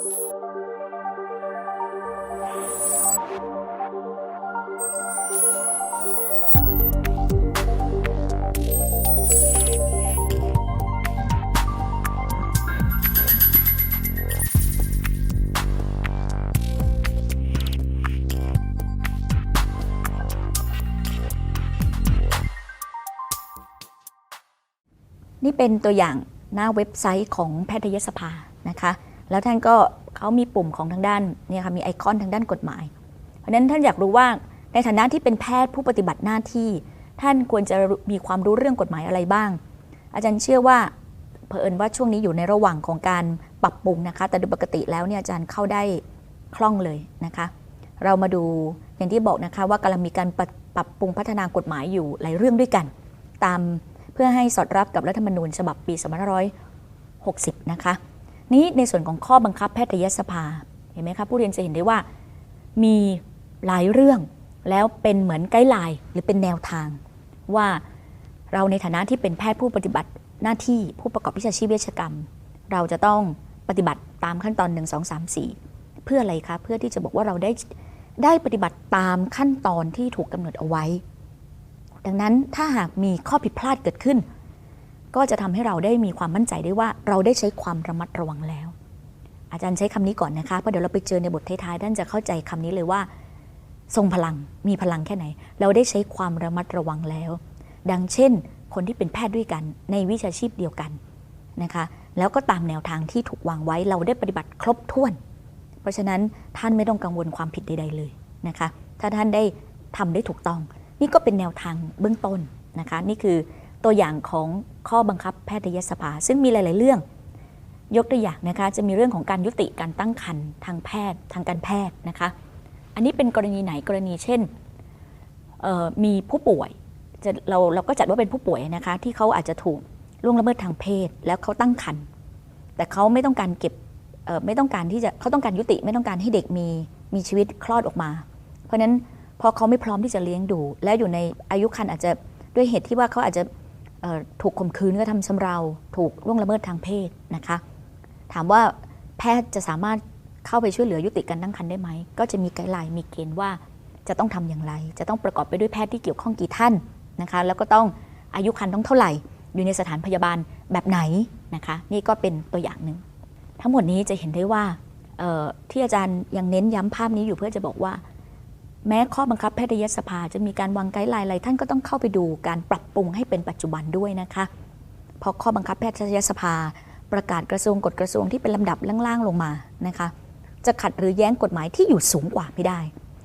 นี่เป็นตัวอย่างหน้าเว็บไซต์ของแพทยสภานะคะ แล้วท่านก็เขามีปุ่มของทางด้านเนี่ยค่ะมีไอคอนทางด้านกฎหมาย เพราะนั้นท่านอยากรู้ว่าในฐานะที่เป็นแพทย์ผู้ปฏิบัติหน้าที่ ท่านควรจะมีความรู้เรื่องกฎหมายอะไรบ้าง อาจารย์เชื่อว่าเผอิญว่าช่วงนี้อยู่ในระหว่างของการปรับปรุงนะคะ แต่โดยปกติแล้วเนี่ยอาจารย์เข้าได้คล่องเลยนะคะ เรามาดูอย่างที่บอกนะคะว่ากำลังมีการปรับปรับปรุงพัฒนากฎหมายอยู่หลายเรื่องด้วยกัน ตามเพื่อให้สอดรับกับรัฐธรรมนูญฉบับปี 2560 นะคะ นี้ในส่วนของข้อบังคับแพทยสภาเห็นไหมคะผู้เรียนจะเห็นได้ว่า มีหลายเรื่องแล้วเป็นเหมือนไกด์ไลน์หรือเป็นแนวทาง ว่าเราในฐานะที่เป็นแพทย์ผู้ปฏิบัติหน้าที่ผู้ประกอบวิชาชีพเวชกรรม เราจะต้องปฏิบัติตามขั้นตอน 1 2 3 4 เพื่ออะไรคะ เพื่อที่จะบอกว่าเราได้ได้ปฏิบัติตามขั้นตอนที่ถูกกำหนดเอาไว้ ดังนั้นถ้าหากมีข้อผิดพลาดเกิดขึ้น ก็จะทำให้เราได้มีความมั่นใจได้ว่าเราได้ใช้ความระมัดระวังแล้ว อาจารย์ใช้คำนี้ก่อนนะคะเพราะเดี๋ยวเราไปเจอในบทท้ายๆท่านจะเข้าใจคำนี้เลยว่า ทรงพลังมีพลังแค่ไหน เราได้ใช้ความระมัดระวังแล้ว ดังเช่น คนที่เป็นแพทย์ด้วยกันในวิชาชีพเดียวกันนะคะแล้วก็ตามแนวทางที่ถูกวางไว้เราได้ปฏิบัติครบถ้วน เพราะฉะนั้นท่านไม่ต้องกังวลความผิดใด ๆ เลยนะคะ ถ้าท่านได้ทำได้ถูกต้อง นี่ก็เป็นแนวทางเบื้องต้นนะคะ นี่คือ ตัวอย่างของข้อบังคับแพทยสภา ซึ่งมีหลาย ๆ เรื่อง ยกตัวอย่างนะคะจะมีเรื่องของการยุติการตั้งครรภ์ทางแพทย์ทางการแพทย์นะคะ อันนี้เป็นกรณีไหนกรณีเช่นมีผู้ป่วยจะเราเราก็จัดว่าเป็นผู้ป่วยนะคะที่เขาอาจจะถูกล่วงละเมิดทางเพศ แล้วเขาตั้งครรภ์แต่เขาไม่ต้องการเก็บไม่ต้องการที่จะเขาต้องการยุติไม่ต้องการให้เด็กมีมีชีวิตคลอดออกมา เพราะฉะนั้นพอเขาไม่พร้อมที่จะเลี้ยงดู และอยู่ในอายุครรภ์อาจจะด้วยเหตุที่ว่าเขาอาจจะ ถูกข่มขืนกระทำชำเรา ถูกล่วงละเมิดทางเพศนะคะ ถามว่าแพทย์จะสามารถเข้าไปช่วยเหลือยุติการตั้งครรภ์ได้ไหม ก็จะมีไกด์ไลน์มีเกณฑ์ว่าจะต้องทำอย่างไร จะต้องประกอบไปด้วยแพทย์ที่เกี่ยวข้องกี่ท่านนะคะ แล้วก็ต้องอายุครรภ์ต้องเท่าไหร่ อยู่ในสถานพยาบาลแบบไหนนะคะ นี่ก็เป็นตัวอย่างหนึ่ง ทั้งหมดนี้จะเห็นได้ว่าที่อาจารย์ยังเน้นย้ำภาพนี้อยู่เพื่อจะบอกว่า แม้ข้อบังคับแพทยสภาจะมีการวางไกด์ไลน์อะไรท่านก็ต้องเข้าไปดูการปรับปรุงให้เป็นปัจจุบันด้วยนะคะเพราะข้อบังคับแพทยสภา ประกาศกระทรวงกฎกระทรวงที่เป็นลำดับล่างๆลงมานะคะ จะขัดหรือแย้งกฎหมายที่อยู่สูงกว่าไม่ได้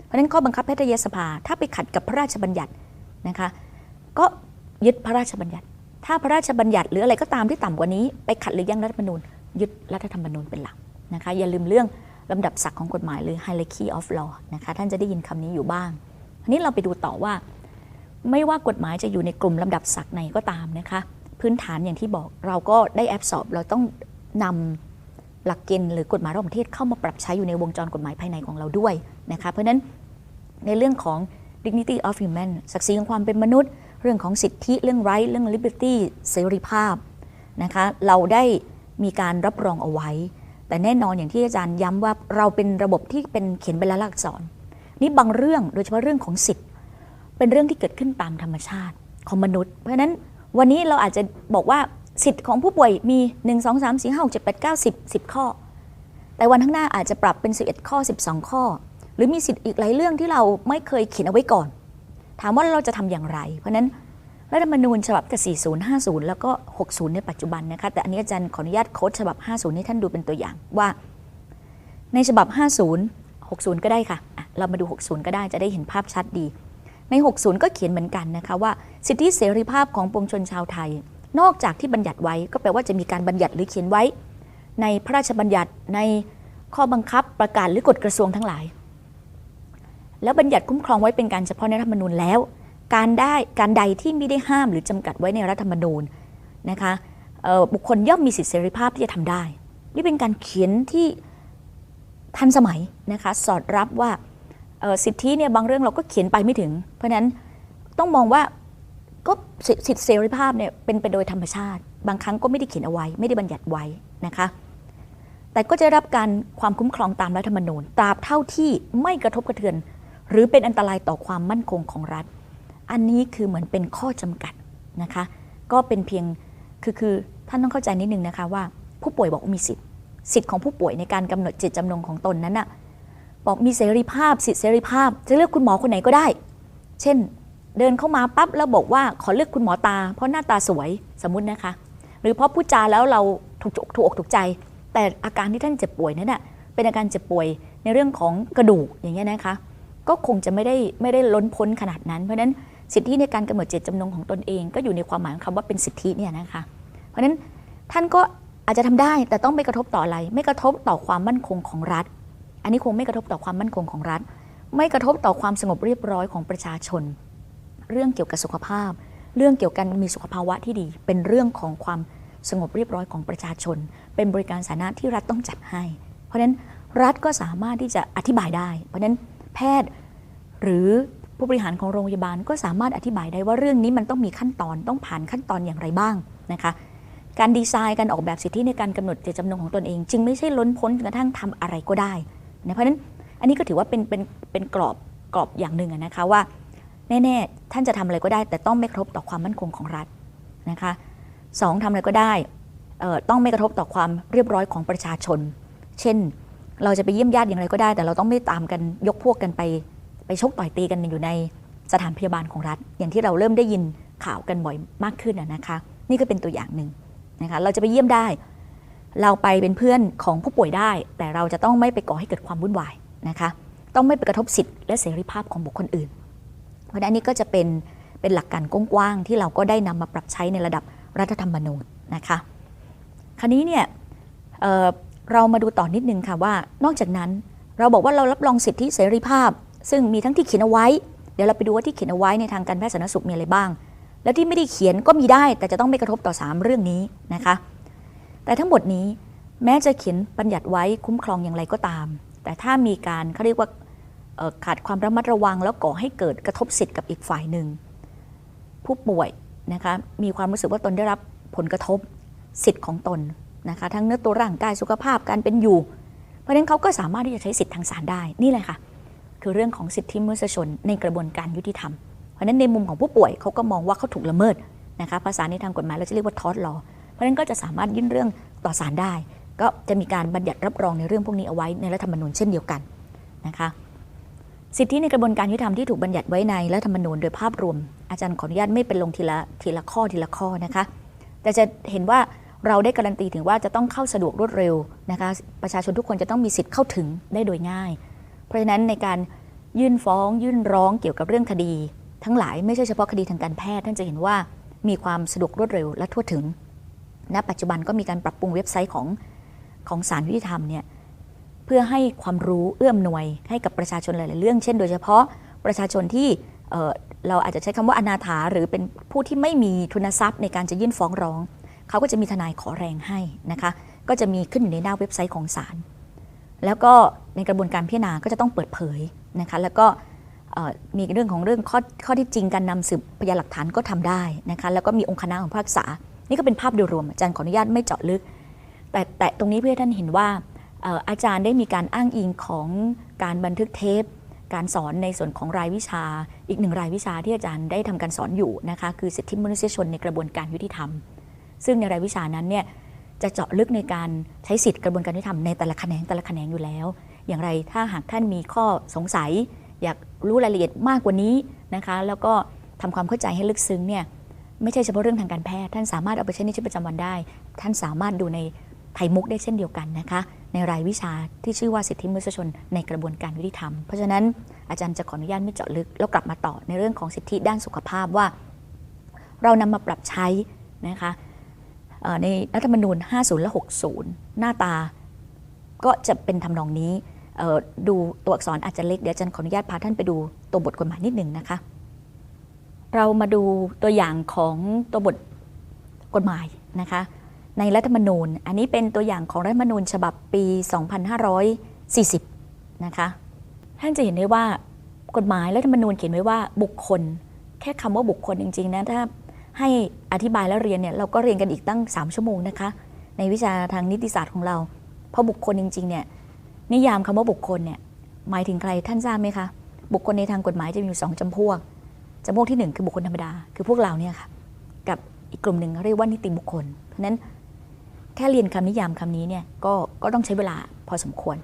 เพราะฉะนั้นข้อบังคับแพทยสภาถ้าไปขัดกับพระราชบัญญัตินะคะ ก็ยึดพระราชบัญญัติ ถ้าพระราชบัญญัติหรืออะไรก็ตามที่ต่ำกว่านี้ ไปขัดหรือแย้งรัฐธรรมนูญยึดรัฐธรรมนูญเป็นหลักนะคะอย่าลืมเรื่อง ลำดับศักดิ์ของกฎหมายหรือ hierarchy of law นะคะท่านจะได้ยินคำนี้อยู่บ้างทีนี้เราไปดูต่อว่า ไม่ว่ากฎหมายจะอยู่ในกลุ่มลำดับศักดิ์ไหนก็ตามนะคะ พื้นฐานอย่างที่บอกเราก็ได้แอบสอบเราต้องนำหลักเกณฑ์หรือกฎหมายระหว่างประเทศเข้ามาปรับใช้อยู่ในวงจรกฎหมายภายในของเราด้วยนะคะเพราะฉะนั้นในเรื่องของ dignity of human ศักดิ์ศรีของความเป็นมนุษย์ เรื่องของสิทธิเรื่อง right เรื่อง liberty เสรีภาพนะคะเราได้มีการรับรองเอาไว้ แต่แน่นอนอย่างที่อาจารย์ย้ำว่าเราเป็นระบบที่เป็นเขียนเป็นลายลักษณ์อักษรนี่บางเรื่องโดยเฉพาะเรื่องของสิทธิ์ เป็นเรื่องที่เกิดขึ้นตามธรรมชาติของมนุษย์ เพราะฉะนั้นวันนี้เราอาจจะบอกว่าสิทธิ์ของผู้ป่วยมี 1 2 3 4 5 6 7 8 9 10 10 ข้อ แต่วันข้างหน้าอาจจะปรับเป็น 11 ข้อ 12 ข้อ หรือมีสิทธิ์อีกหลายเรื่องที่เราไม่เคยเขียนเอาไว้ก่อน ถามว่าเราจะทำอย่างไร เพราะฉะนั้น รัฐธรรมนูญฉบับที่40 50 แล้วก็ 60 ในปัจจุบันนะคะ แต่อันนี้อาจารย์ขออนุญาตโค้ดฉบับ 50 ให้ท่านดูเป็นตัวอย่างว่า ในฉบับ 50 60 ก็ได้ค่ะอะ เรามาดู 60 ก็ได้จะได้เห็นภาพชัดดี ใน 60 ก็เขียนเหมือนกันนะคะว่า สิทธิเสรีภาพของปวงชนชาวไทย นอกจากที่บัญญัติไว้ก็แปลว่าจะมีการบัญญัติหรือเขียนไว้ ในพระราชบัญญัติในข้อบังคับประกาศหรือกฎกระทรวงทั้งหลาย แล้วบัญญัติคุ้มครองไว้เป็นการเฉพาะในรัฐธรรมนูญแล้ว การได้การใดที่ไม่ได้ห้ามหรือจำกัดไว้ในรัฐธรรมนูญนะคะบุคคลย่อมมีสิทธิเสรีภาพที่จะทำได้ นี่เป็นการเขียนที่ทันสมัยนะคะสอดรับว่าสิทธิเนี่ยบางเรื่องเราก็เขียนไปไม่ถึง เพราะฉะนั้นต้องมองว่าก็สิสทธิเสรีภาพเนี่ยเป็นไปโดยธรรมชาติ บางครั้งก็ไม่ได้เขียนเอาไว้ ไม่ได้บัญญัติไว้นะคะแต่ก็จะรับการความคุ้มครองตามรัฐธรรมนูญตราบเท่าที่ไม่กระทบกระเทือน หรือเป็นอันตรายต่อความมั่นคงของรัฐ อันนี้คือเหมือนเป็นข้อจำกัดนะคะ ก็เป็นเพียงคือคือท่านต้องเข้าใจนิดนึงนะคะว่า ผู้ป่วยบอกว่ามีสิทธิ์สิทธิ์ของผู้ป่วยในการกำหนดจิตจำนงของตนนั้นน่ะบอกมีเสรีภาพสิทธิเสรีภาพ จะเลือกคุณหมอคนไหนก็ได้ เช่น เดินเข้ามาปั๊บแล้วบอกว่าขอเลือกคุณหมอตา เพราะหน้าตาสวยสมมุตินะคะ หรือเพราะพูดจาแล้วเราถูกอกถูกอกถูกใจ แต่อาการที่ท่านเจ็บป่วยนั้นน่ะเป็นอาการเจ็บป่วยในเรื่องของกระดูกอย่างเงี้ยนะคะ ก็คงจะไม่ได้ไม่ได้ล้นพ้นขนาดนั้น เพราะฉะนั้นสิทธิในการกำหนดเจตจำนงของตนเอง ก็อยู่ในความหมายของคำว่าเป็นสิทธิเนี่ยนะคะ เพราะฉะนั้นท่านก็อาจจะทำได้แต่ต้องไม่กระทบต่ออะไร ไม่กระทบต่อความมั่นคงของรัฐ อันนี้คงไม่กระทบต่อความมั่นคงของรัฐ ไม่กระทบต่อความสงบเรียบร้อยของประชาชน เรื่องเกี่ยวกับสุขภาพ เรื่องเกี่ยวกับมีสุขภาวะที่ดี เป็นเรื่องของความสงบเรียบร้อยของประชาชน เป็นบริการสาธารณะที่รัฐต้องจัดให้ เพราะฉะนั้นรัฐก็สามารถที่จะอธิบายได้ เพราะฉะนั้น แพทย์ หรือผู้บริหารของโรงพยาบาลก็สามารถอธิบายได้ว่าเรื่องนี้มันต้องมีขั้นตอนต้องผ่านขั้นตอนอย่างไรบ้างนะคะการดีไซน์การออกแบบสิทธิในการกำหนดเจตจำนงของตนเอง จึงไม่ใช่ล้นพ้นจนกระทั่งทำอะไรก็ได้นะเพราะฉะนั้นอันนี้ก็ถือว่าเป็นเป็นเป็นกรอบกรอบอย่างหนึ่งนะคะว่าแน่ๆท่านจะทำอะไรก็ได้ แต่ต้องไม่กระทบต่อความมั่นคงของรัฐนะคะสองทำอะไรก็ได้ต้องไม่กระทบต่อความเรียบร้อยของประชาชน เช่น เราจะไปเยี่ยมญาติอย่างไรก็ได้ แต่เราต้องไม่ตามกันยกพวกกันไป ไปชกต่อยตีกันอยู่ในสถานพยาบาลของรัฐ อย่างที่เราเริ่มได้ยินข่าวกันบ่อยมากขึ้นนะคะ นี่ก็เป็นตัวอย่างหนึ่งนะคะเราจะไปเยี่ยมได้ เราไปเป็นเพื่อนของผู้ป่วยได้ แต่เราจะต้องไม่ไปก่อให้เกิดความวุ่นวายนะคะต้องไม่ไปกระทบสิทธิและเสรีภาพของบุคคลอื่น เพราะนั้นนี่ก็จะเป็นเป็นหลักการกว้างๆที่เราก็ได้นำมาปรับใช้ในระดับรัฐธรรมนูญนะคะคราวนี้เนี่ย เรามาดูต่อนนิดนึงค่ะว่า นอกจากนั้นเราบอกว่าเรารับรองสิทธิเสรีภาพ ซึ่งมีทั้งที่เขียนเอาไว้ เดี๋ยวเราไปดูว่าที่เขียนเอาไว้ในทางการแพทย์สาธารณสุขมีอะไรบ้าง แล้วที่ไม่ได้เขียนก็มีได้ แต่จะต้องไม่กระทบต่อ 3 เรื่องนี้นะคะ แต่ทั้งหมดนี้แม้จะเขียนบัญญัติไว้คุ้มครองอย่างไรก็ตาม แต่ถ้ามีการเขาเรียกว่าขาดความระมัดระวัง แล้วก่อให้เกิดกระทบสิทธิ์กับอีกฝ่ายหนึ่งผู้ป่วยนะคะมีความรู้สึกว่าตนได้รับผลกระทบสิทธิ์ของตน นะคะทั้งเนื้อตัวร่างกายสุขภาพการเป็นอยู่ เพราะฉะนั้นเขาก็สามารถที่จะใช้สิทธิ์ทางศาลได้นี่แหละค่ะ คือเรื่องของสิทธิมนุษยชนในกระบวนการยุติธรรม เพราะฉะนั้นในมุมของผู้ป่วยเขาก็มองว่าเขาถูกละเมิดนะคะภาษาในทางกฎหมายเราจะเรียกว่าทอสลอเพราะฉะนั้นก็จะสามารถยื่นเรื่องต่อศาลได้ ก็จะมีการบัญญัติรับรองในเรื่องพวกนี้เอาไว้ในรัฐธรรมนูญเช่นเดียวกันนะคะสิทธิในกระบวนการยุติธรรมที่ถูกบัญญัติไว้ในรัฐธรรมนูญโดยภาพรวม อาจารย์ขออนุญาตไม่เป็นลงทีละทีละข้อทีละข้อนะคะ แต่จะเห็นว่า เราได้การันตีถึงว่าจะต้องเข้าสะดวกรวดเร็วนะคะประชาชนทุกคนจะต้องมีสิทธิ์เข้าถึงได้โดยง่าย เพราะฉะนั้นในการยื่นฟ้อง ยื่นร้องเกี่ยวกับเรื่องคดี ทั้งหลายไม่ใช่เฉพาะคดีทางการแพทย์ท่านจะเห็นว่ามีความสะดวกรวดเร็วและทั่วถึงณปัจจุบันก็มีการปรับปรุงเว็บไซต์ของของศาลยุติธรรมเนี่ยเพื่อให้ความรู้เอื้อมหน่วยให้กับประชาชนหลาย ๆ เรื่อง เช่น โดยเฉพาะประชาชนที่เอ่อเราอาจจะใช้คำว่าอนาถาหรือเป็นผู้ที่ไม่มีทุนทรัพย์ในการจะยื่นฟ้องร้อง เขาก็จะมีทนายขอแรงให้นะคะก็จะมีขึ้นอยู่ในหน้าเว็บไซต์ของศาลแล้วก็ในกระบวนการพิจารณาก็จะต้องเปิดเผยนะคะแล้วก็มีเรื่องของเรื่องข้อข้อที่จริงการนำสืบพยานหลักฐานก็ทำได้นะคะแล้วก็มีองค์คณะของผู้พิพากษา นี่ก็เป็นภาพโดยรวมอาจารย์ขออนุญาตไม่เจาะลึก แต่แต่ตรงนี้เพื่อท่านเห็นว่าอาจารย์ได้มีการอ้างอิงของการบันทึกเทป การสอนในส่วนของรายวิชา อีกหนึ่งรายวิชาที่อาจารย์ได้ทำการสอนอยู่นะคะคือสิทธิมนุษยชนในกระบวนการยุติธรรม ซึ่งในรายวิชานั้นเนี่ยจะเจาะลึกในการใช้สิทธิกระบวนการยุติธรรมในแต่ละแขนงแต่ละแขนงอยู่แล้ว อย่างไรถ้าหากท่านมีข้อสงสัย อยากรู้รายละเอียดมากกว่านี้นะคะแล้วก็ทำความเข้าใจให้ลึกซึ้งเนี่ยไม่ใช่เฉพาะเรื่องทางการแพทย์ ท่านสามารถเอาไปใช้ในชีวิตประจำวันได้ ท่านสามารถดูในไทยมุกได้เช่นเดียวกันนะคะในรายวิชาที่ชื่อว่าสิทธิมนุษยชนในกระบวนการยุติธรรม เพราะฉะนั้นอาจารย์จะขออนุญาตไม่เจาะลึกแล้วกลับมาต่อในเรื่องของสิทธิด้านสุขภาพว่า เรานำมาปรับใช้นะคะ ในรัฐธรรมนูญ 50 และ 60 หน้าตาก็จะเป็นทำนองนี้ ดูตัวอักษรอาจจะเล็ก เดี๋ยวอาจารย์ขออนุญาตพาท่านไปดูตัวบทกฎหมายนิดหนึ่งนะคะ เรามาดูตัวอย่างของตัวบทกฎหมายนะคะ ในรัฐธรรมนูญ อันนี้เป็นตัวอย่างของรัฐธรรมนูญฉบับปี 2540 นะคะ ท่านจะเห็นได้ว่ากฎหมายรัฐธรรมนูญเขียนไว้ว่าบุคคล แค่คำว่าบุคคลจริงๆนะถ้า ให้อธิบายแล้วเรียนเนี่ยเราก็เรียนกันอีกตั้ง 3 ชั่วโมงนะคะ ในวิชาทางนิติศาสตร์ของเรา เพราะบุคคลจริงๆเนี่ยนิยามคำว่าบุคคลเนี่ยหมายถึงใครท่านทราบไหมคะ บุคคลในทางกฎหมายจะมีอยู่สองจำพวกจำพวกที่หนึ่งคือบุคคลธรรมดา คือพวกเราเนี่ยค่ะกับอีกกลุ่มหนึ่งเรียกว่านิติบุคคล เพราะนั้นแค่เรียนคำนิยามคำนี้เนี่ยก็ก็ต้องใช้เวลาพอสมควร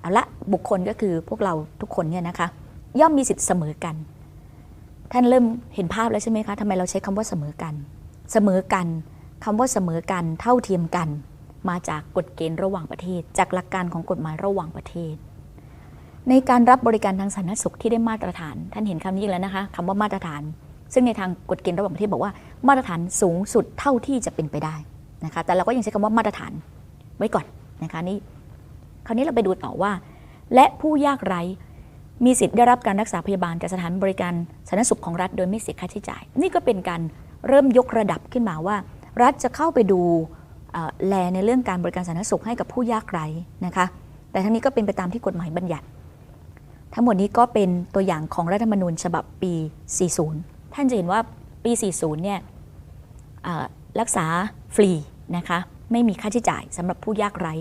เอาละบุคคลก็คือพวกเราทุกคนเนี่ยนะคะ ย่อมมีสิทธิ์เสมอกัน ท่านเริ่มเห็นภาพแล้วใช่ไหมคะทำไมเราใช้คำว่าเสมอกัน เสมอกันคำว่าเสมอกันเท่าเทียมกัน มาจากกฎเกณฑ์ระหว่างประเทศ จากหลักการของกฎหมายระหว่างประเทศ ในการรับบริการทางสาธารณสุขที่ได้มาตรฐาน ท่านเห็นคำนี้แล้วนะคะคำว่ามาตรฐาน ซึ่งในทางกฎเกณฑ์ระหว่างประเทศบอกว่า มาตรฐานสูงสุดเท่าที่จะเป็นไปได้นะคะ แต่เราก็ยังใช้คำว่ามาตรฐานไว้ก่อนนะคะนี่คราวนี้เราไปดูต่อว่า และผู้ยากไร้ มีสิทธิ์ได้รับการรักษาพยาบาลจากสถานบริการสาธารณสุขของรัฐโดยไม่เสียค่าใช้จ่าย นี่ก็เป็นการเริ่มยกระดับขึ้นมาว่า รัฐจะเข้าไปดูแลในเรื่องการบริการสาธารณสุขให้กับผู้ยากไร้นะคะ แต่ทั้งนี้ก็เป็นไปตามที่กฎหมายบัญญัติ ทั้งหมดนี้ก็เป็นตัวอย่างของรัฐธรรมนูญฉบับปี 40 ท่านจะเห็นว่าปี 40 เนี่ยรักษาฟรีนะคะ ไม่มีค่าใช้จ่ายสำหรับผู้ยากไร้